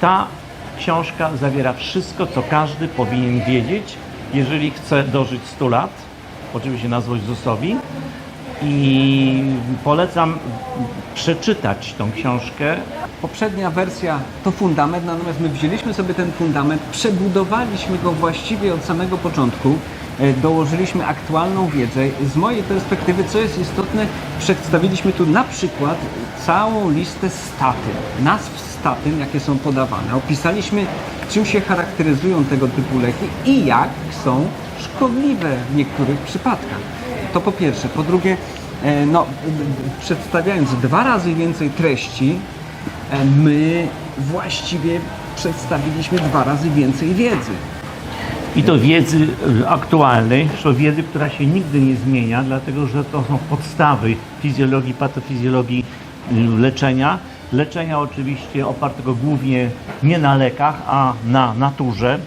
Ta książka zawiera wszystko, co każdy powinien wiedzieć, jeżeli chce dożyć 100 lat. Oczywiście na złość ZUS-owi. I polecam przeczytać tą książkę. Poprzednia wersja to fundament, natomiast my wzięliśmy sobie ten fundament, przebudowaliśmy go właściwie od samego początku, e, dołożyliśmy aktualną wiedzę. Z mojej perspektywy, co jest istotne, przedstawiliśmy tu na przykład całą listę statyn, nazw statyn, jakie są podawane. Opisaliśmy, czym się charakteryzują tego typu leki i jak są szkodliwe w niektórych przypadkach. To po pierwsze. Po drugie, e, no, przedstawiając dwa razy więcej treści, my właściwie przedstawiliśmy dwa razy więcej wiedzy. I to wiedzy y, aktualnej, to wiedzy, która się nigdy nie zmienia, dlatego że to są podstawy fizjologii, patofizjologii y, leczenia. Leczenia oczywiście opartego głównie nie na lekach, a na naturze.